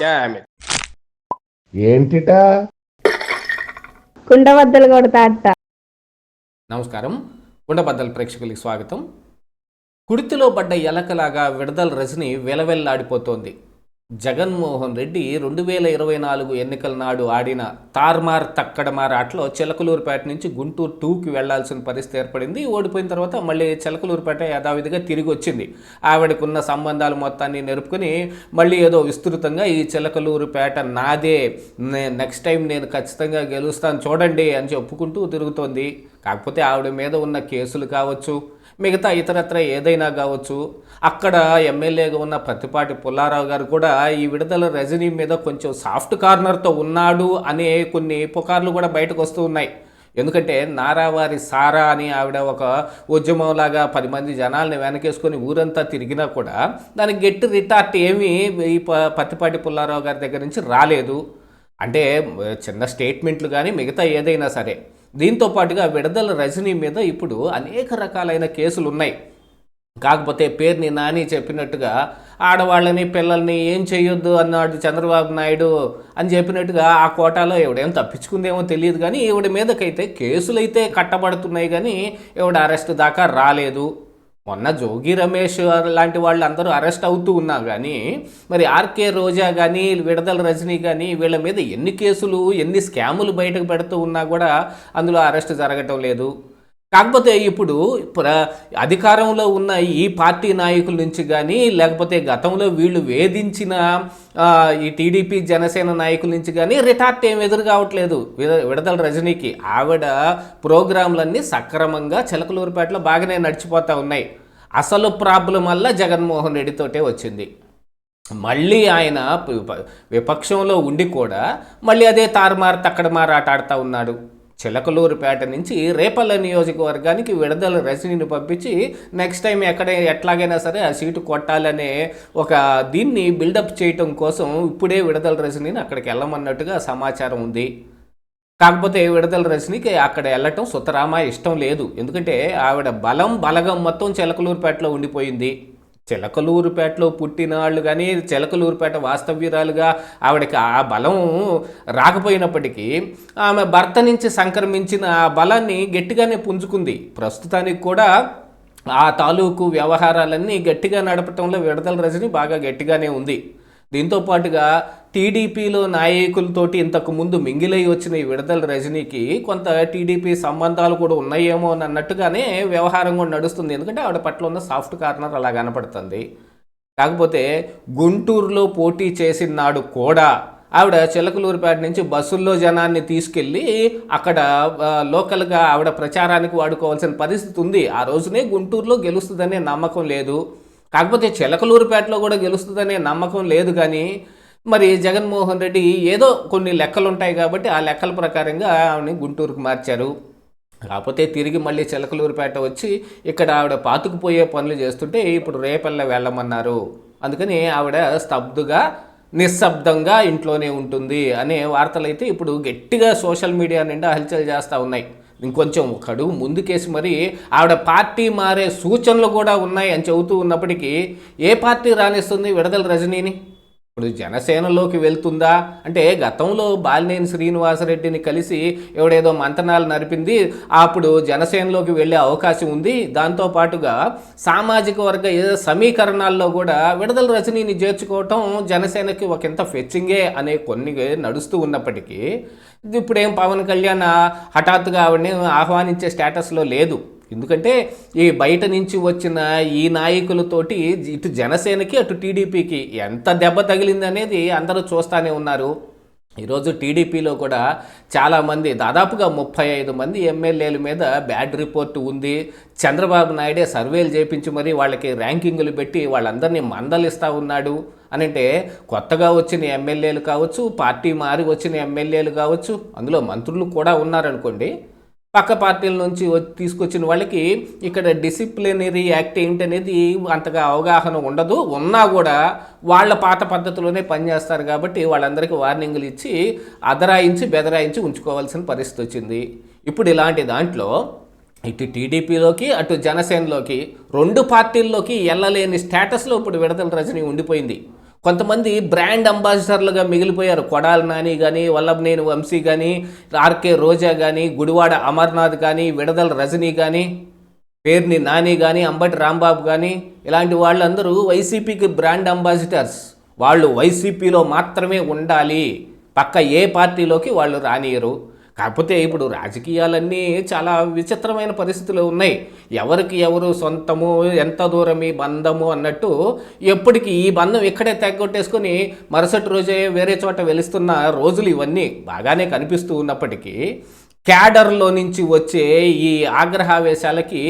Dam ఏంటిటా? కుండబద్దలు కొడతా నమస్కారం. ఉండబద్దల ప్రేక్షకులకి స్వాగతం. కుడితిలో పడ్డ ఎలకలాగా విడదల రజని వెలవెల్లాడిపోతోంది. జగన్మోహన్ రెడ్డి రెండు వేల ఇరవై నాలుగు ఎన్నికల నాడు ఆడిన తార్మార్ తక్కడమార్ ఆటలో చిలకలూరుపేట నుంచి గుంటూరు టూకి వెళ్ళాల్సిన పరిస్థితి ఏర్పడింది. ఓడిపోయిన తర్వాత మళ్ళీ చిలకలూరుపేట యథావిధిగా తిరిగి వచ్చింది ఆవిడకున్న సంబంధాలు మొత్తాన్ని నెరుపుకొని మళ్ళీ ఏదో విస్తృతంగా ఈ చిలకలూరుపేట నాదే నెక్స్ట్ టైం నేను ఖచ్చితంగా గెలుస్తాను చూడండి అని చెప్పుకుంటూ తిరుగుతోంది. కాకపోతే ఆవిడ మీద ఉన్న కేసులు కావచ్చు మిగతా ఇతరత్ర ఏదైనా కావచ్చు అక్కడ ఎమ్మెల్యేగా ఉన్న ప్రతిపాటి పుల్లారావు గారు కూడా ఈ విడుదల రజనీ మీద కొంచెం సాఫ్ట్ కార్నర్తో ఉన్నాడు అనే కొన్ని పుకార్లు కూడా బయటకు వస్తూ ఉన్నాయి. ఎందుకంటే నారావారి సారా అని ఆవిడ ఒక ఉద్యమంలాగా పది మంది జనాల్ని వెనకేసుకొని ఊరంతా తిరిగినా కూడా దానికి గట్టి రిటార్ట్ ఏమీ ఈ ప- పత్తిపాటి పుల్లారావు గారి దగ్గర నుంచి రాలేదు. అంటే చిన్న స్టేట్మెంట్లు కానీ మిగతా ఏదైనా సరే. దీంతో పాటుగా విడుదల రజనీ మీద ఇప్పుడు అనేక రకాలైన కేసులు ఉన్నాయి కాకపోతే పేరుని నాని చెప్పినట్టుగా ఆడవాళ్ళని పిల్లల్ని ఏం చేయొద్దు అన్నాడు చంద్రబాబు నాయుడు అని చెప్పినట్టుగా ఆ కోటాలో ఎవడేం తప్పించుకుందేమో తెలియదు కానీ ఈవిడ మీదకైతే కేసులైతే కట్టబడుతున్నాయి కానీ ఈవిడ అరెస్ట్ దాకా రాలేదు. మొన్న జోగి రమేష్ లాంటి వాళ్ళు అందరూ అరెస్ట్ అవుతూ ఉన్నా కానీ మరి ఆర్కే రోజా కానీ విడదల రజనీ కానీ వీళ్ళ మీద ఎన్ని కేసులు ఎన్ని స్కాములు బయటకు పెడుతూ ఉన్నా కూడా అందులో అరెస్ట్ జరగటం లేదు. కాకపోతే ఇప్పుడు ప్ర అధికారంలో ఉన్న ఈ పార్టీ నాయకుల నుంచి కానీ లేకపోతే గతంలో వీళ్ళు వేధించిన ఈ టీడీపీ జనసేన నాయకుల నుంచి కానీ రిటార్ట్ ఏం ఎదురు కావట్లేదు. విడ- విడదల రజనీకి ఆవిడ ప్రోగ్రాంలన్నీ సక్రమంగా చిలకలూరుపేటలో బాగానే నడిచిపోతూ ఉన్నాయి. అసలు ప్రాబ్లం వల్ల జగన్మోహన్ రెడ్డితోటే వచ్చింది. మళ్ళీ ఆయన విపక్షంలో ఉండి కూడా మళ్ళీ అదే తారుమారు తక్కడమారు ఆట ఆడుతూ ఉన్నాడు. చిలకలూరుపేట నుంచి రేపల్ల నియోజకవర్గానికి విడుదల రజనీని పంపించి నెక్స్ట్ టైం ఎక్కడ ఎట్లాగైనా సరే ఆ సీటు కొట్టాలనే ఒక దీన్ని బిల్డప్ చేయటం కోసం ఇప్పుడే విడుదల రజనీని అక్కడికి వెళ్ళమన్నట్టుగా సమాచారం ఉంది. కాకపోతే విడుదల రజనీకి అక్కడ వెళ్ళటం సుతరామ ఇష్టం లేదు. ఎందుకంటే ఆవిడ బలం బలగం మొత్తం చిలకలూరుపేటలో ఉండిపోయింది. చిలకలూరుపేటలో పుట్టిన వాళ్ళు కానీ చిలకలూరుపేట వాస్తవ్యురాలుగా ఆవిడకి ఆ బలం రాకపోయినప్పటికీ ఆమె భర్త నుంచి సంక్రమించిన ఆ బలాన్ని గట్టిగానే పుంజుకుంది. ప్రస్తుతానికి కూడా ఆ తాలూకు వ్యవహారాలన్నీ గట్టిగా నడపటంలో విడదల రజని బాగా గట్టిగానే ఉంది. దీంతో పాటుగా టీడీపీలో నాయకులతోటి ఇంతకు ముందు మింగిలై వచ్చిన ఈ విడదల రజనీకి కొంత టీడీపీ సంబంధాలు కూడా ఉన్నాయేమో అని అన్నట్టుగానే వ్యవహారం కూడా నడుస్తుంది. ఎందుకంటే ఆవిడ పట్ల ఉన్న సాఫ్ట్ కార్నర్ అలా కనపడుతుంది. కాకపోతే గుంటూరులో పోటీ చేసిన నాడు కూడా ఆవిడ చిలకలూరుపేట నుంచి బస్సుల్లో జనాన్ని తీసుకెళ్ళి అక్కడ లోకల్గా ఆవిడ ప్రచారానికి వాడుకోవాల్సిన పరిస్థితి ఉంది. ఆ రోజునే గుంటూరులో గెలుస్తుందనే నమ్మకం లేదు. కాకపోతే చిలకలూరుపేటలో కూడా గెలుస్తుందనే నమ్మకం లేదు కానీ మరి జగన్మోహన్ రెడ్డి ఏదో కొన్ని లెక్కలు ఉంటాయి కాబట్టి ఆ లెక్కల ప్రకారంగా ఆవిడని గుంటూరుకు మార్చారు. కాకపోతే తిరిగి మళ్ళీ చిలకలూరుపేట వచ్చి ఇక్కడ ఆవిడ పాతుకుపోయే పనులు చేస్తుంటే ఇప్పుడు రేపల్లె వెళ్ళమన్నారు. అందుకని ఆవిడ స్తబ్దుగా నిశ్శబ్దంగా ఇంట్లోనే ఉంటుంది అనే వార్తలు అయితే ఇప్పుడు గట్టిగా సోషల్ మీడియా నిండా హల్చల్ చేస్తూ ఉన్నాయి. ఇంకొంచెం ఒక అడుగు ముందుకేసి మరి ఆవిడ పార్టీ మారే సూచనలు కూడా ఉన్నాయి అని చెబుతూ ఉన్నప్పటికీ ఏ పార్టీ రాణిస్తుంది విడదల రజనీని? ఇప్పుడు జనసేనలోకి వెళ్తుందా? అంటే గతంలో బాలినేని శ్రీనివాసరెడ్డిని కలిసి ఎవడేదో మంతనాలు నడిపింది అప్పుడు జనసేనలోకి వెళ్ళే అవకాశం ఉంది. దాంతో పాటుగా సామాజిక వర్గ సమీకరణాల్లో కూడా విడుదల రజనీని చేర్చుకోవటం జనసేనకి ఒక ఇంత ఫెచ్చింగే అనే కొన్ని నడుస్తూ ఉన్నప్పటికీ ఇప్పుడేం పవన్ కళ్యాణ్ హఠాత్తుగా ఆవిడని ఆహ్వానించే స్టేటస్లో లేదు. ఎందుకంటే ఈ బయట నుంచి వచ్చిన ఈ నాయకులతోటి ఇటు జనసేనకి అటు టీడీపీకి ఎంత దెబ్బ తగిలింది అనేది అందరూ చూస్తూనే ఉన్నారు. ఈరోజు టీడీపీలో కూడా చాలామంది దాదాపుగా ముప్పై ఐదు మంది ఎమ్మెల్యేల మీద బ్యాడ్ రిపోర్ట్ ఉంది. చంద్రబాబు నాయుడే సర్వేలు చేపించి మరీ వాళ్ళకి ర్యాంకింగులు పెట్టి వాళ్ళందరినీ మందలిస్తూ ఉన్నాడు. అని అంటే కొత్తగా వచ్చిన ఎమ్మెల్యేలు కావచ్చు పార్టీ మారి వచ్చిన ఎమ్మెల్యేలు కావచ్చు అందులో మంత్రులు కూడా ఉన్నారనుకోండి పక్క పార్టీల నుంచి తీసుకొచ్చిన వాళ్ళకి ఇక్కడ డిసిప్లినరీ యాక్ట్ ఏంటనేది అంతగా అవగాహన ఉండదు. ఉన్నా కూడా వాళ్ళ పాత పద్ధతిలోనే పనిచేస్తారు కాబట్టి వాళ్ళందరికీ వార్నింగ్లు ఇచ్చి అదరాయించి బెదరాయించి ఉంచుకోవాల్సిన పరిస్థితి వచ్చింది. ఇప్పుడు ఇలాంటి దాంట్లో ఇటు టీడీపీలోకి అటు జనసేనలోకి రెండు పార్టీల్లోకి వెళ్ళలేని స్టేటస్లో ఇప్పుడు విడతల రజని ఉండిపోయింది. కొంతమంది బ్రాండ్ అంబాసిడర్లుగా మిగిలిపోయారు. కొడాల నాని కానీ వల్లభనేని వంశీ కానీ ఆర్కే రోజా కానీ గుడివాడ అమర్నాథ్ కానీ విడదల రజనీ కానీ పేర్ని నాని కానీ అంబటి రాంబాబు కానీ ఇలాంటి వాళ్ళందరూ వైసీపీకి బ్రాండ్ అంబాసిడర్స్. వాళ్ళు వైసీపీలో మాత్రమే ఉండాలి. పక్క ఏ పార్టీలోకి వాళ్ళు రానియరు. కాకపోతే ఇప్పుడు రాజకీయాలన్నీ చాలా విచిత్రమైన పరిస్థితులు ఉన్నాయి. ఎవరికి ఎవరు సొంతము ఎంత దూరం ఈ బంధము అన్నట్టు ఎప్పటికీ ఈ బంధం ఇక్కడే తెగొట్టేసుకొని మరుసటి రోజే వేరే చోట వెలుస్తున్న రోజులు ఇవన్నీ బాగానే కనిపిస్తూ ఉన్నప్పటికీ క్యాడర్లో నుంచి వచ్చే ఈ ఆగ్రహావేశాలకి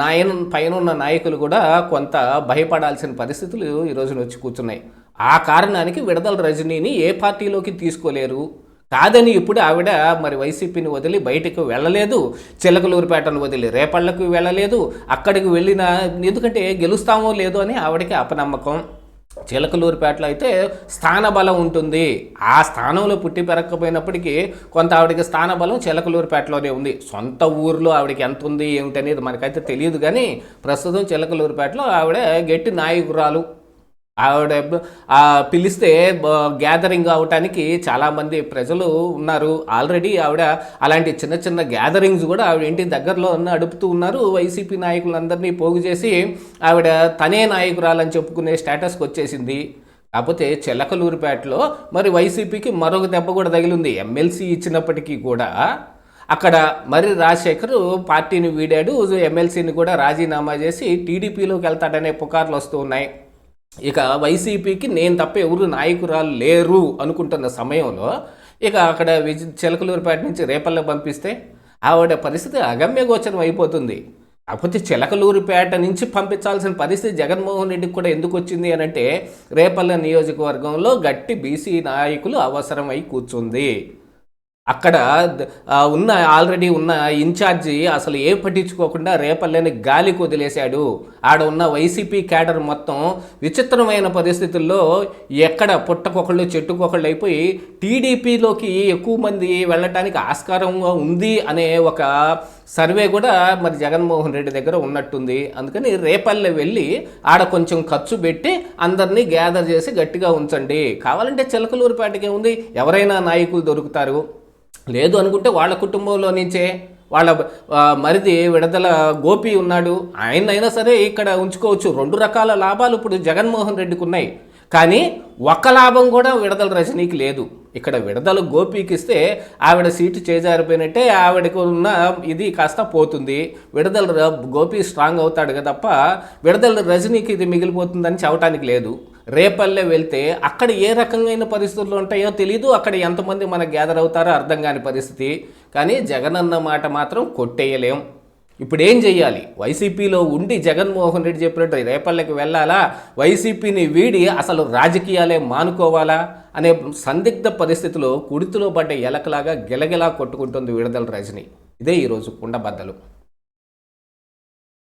నాయన పైన ఉన్న నాయకులు కూడా కొంత భయపడాల్సిన పరిస్థితులు ఈ రోజున వచ్చి కూర్చున్నాయి. ఆ కారణానికి విడదల రజనీని ఏ పార్టీలోకి తీసుకోలేరు. కాదని ఇప్పుడు ఆవిడ మరి వైసీపీని వదిలి బయటకు వెళ్ళలేదు చిలకలూరుపేటను వదిలి రేపళ్ళకు వెళ్ళలేదు అక్కడికి వెళ్ళిన ఎందుకంటే గెలుస్తామో లేదో అని ఆవిడకి అపనమ్మకం. చిలకలూరుపేటలో అయితే స్థానబలం ఉంటుంది. ఆ స్థానంలో పుట్టి పెరగకపోయినప్పటికీ కొంత ఆవిడకి స్థానబలం చిలకలూరుపేటలోనే ఉంది. సొంత ఊర్లో ఆవిడకి ఎంత ఉంది ఏమిటనేది మనకైతే తెలియదు కానీ ప్రస్తుతం చిలకలూరుపేటలో ఆవిడ గట్టి నాయకురాలు. ఆవిడ పిలిస్తే గ్యాదరింగ్ అవటానికి చాలామంది ప్రజలు ఉన్నారు. ఆల్రెడీ ఆవిడ అలాంటి చిన్న చిన్న గ్యాదరింగ్స్ కూడా ఆవిడ ఇంటి దగ్గరలో నడుపుతూ ఉన్నారు. వైసీపీ నాయకులందరినీ పోగు చేసి ఆవిడ తనే నాయకురాలని చెప్పుకునే స్టేటస్కి వచ్చేసింది. కాకపోతే చిలకలూరిపేటలో మరి వైసీపీకి మరొక దెబ్బ కూడా తగిలింది. ఎమ్మెల్సీ ఇచ్చినప్పటికీ కూడా అక్కడ మరి రాజశేఖర్ పార్టీని వీడాడు. ఎమ్మెల్సీని కూడా రాజీనామా చేసి టీడీపీలోకి వెళ్తాడనే పుకార్లు వస్తూ ఉన్నాయి. ఇక వైసీపీకి నేను తప్ప ఎవరు నాయకురాలు లేరు అనుకుంటున్న సమయంలో ఇక అక్కడ విజ చిలకలూరుపేట నుంచి రేపల్లో పంపిస్తే ఆవిడ పరిస్థితి అగమ్యగోచరం అయిపోతుంది. కాకపోతే చిలకలూరిపేట నుంచి పంపించాల్సిన పరిస్థితి జగన్మోహన్ రెడ్డికి కూడా ఎందుకు వచ్చింది అని అంటే రేపల్ల నియోజకవర్గంలో గట్టి బీసీ నాయకులు అవసరమై కూర్చుంది. అక్కడ ఉన్న ఆల్రెడీ ఉన్న ఇన్ఛార్జి అసలు ఏ పట్టించుకోకుండా రేపల్లేని గాలికి వదిలేశాడు ఆడ ఉన్న వైసీపీ క్యాడర్ మొత్తం విచిత్రమైన పరిస్థితుల్లో ఎక్కడ పుట్టకొకళ్ళు చెట్టుకొకళ్ళు అయిపోయి టీడీపీలోకి ఎక్కువ మంది వెళ్ళటానికి ఆస్కారంగా ఉంది అనే ఒక సర్వే కూడా మరి జగన్మోహన్ రెడ్డి దగ్గర ఉన్నట్టుంది. అందుకని రేపల్లె వెళ్ళి ఆడ కొంచెం ఖర్చు పెట్టి అందరినీ గ్యాదర్ చేసి గట్టిగా ఉంచండి. కావాలంటే చిలకలూరుపేటకే ఉంది. ఎవరైనా నాయకులు దొరుకుతారు. లేదు అనుకుంటే వాళ్ళ కుటుంబంలో నుంచే వాళ్ళ మరిది విడదల గోపి ఉన్నాడు. ఆయన అయినా సరే ఇక్కడ ఉంచుకోవచ్చు. రెండు రకాల లాభాలు ఇప్పుడు జగన్మోహన్ రెడ్డికి ఉన్నాయి. కానీ ఒక్క లాభం కూడా విడదల రజనీకి లేదు. ఇక్కడ విడదల గోపికి ఇస్తే ఆవిడ సీటు చేజారిపోయినట్టే ఆవిడకు ఉన్న ఇది కాస్త పోతుంది. విడదల గోపి స్ట్రాంగ్ అవుతాడు కదా తప్ప విడదల రజనీకి ఇది మిగిలిపోతుందని చెప్పడానికి లేదు. రేపల్లె వెళ్తే అక్కడ ఏ రకమైన పరిస్థితులు ఉంటాయో తెలీదు. అక్కడ ఎంతమంది మనకు గ్యాదర్ అవుతారో అర్థం కాని పరిస్థితి. కానీ జగన్ అన్న మాట మాత్రం కొట్టేయలేం. ఇప్పుడు ఏం చెయ్యాలి? వైసీపీలో ఉండి జగన్మోహన్ రెడ్డి చెప్పినట్టు రేపల్లెకి వెళ్ళాలా? వైసీపీని వీడి అసలు రాజకీయాలే మానుకోవాలా? అనే సందిగ్ధ పరిస్థితిలో కుడితిలో పడ్డ ఎలకలాగా గిలగిలా కొట్టుకుంటుంది విడుదల రజని. ఇదే ఈరోజు కుండబద్దలు.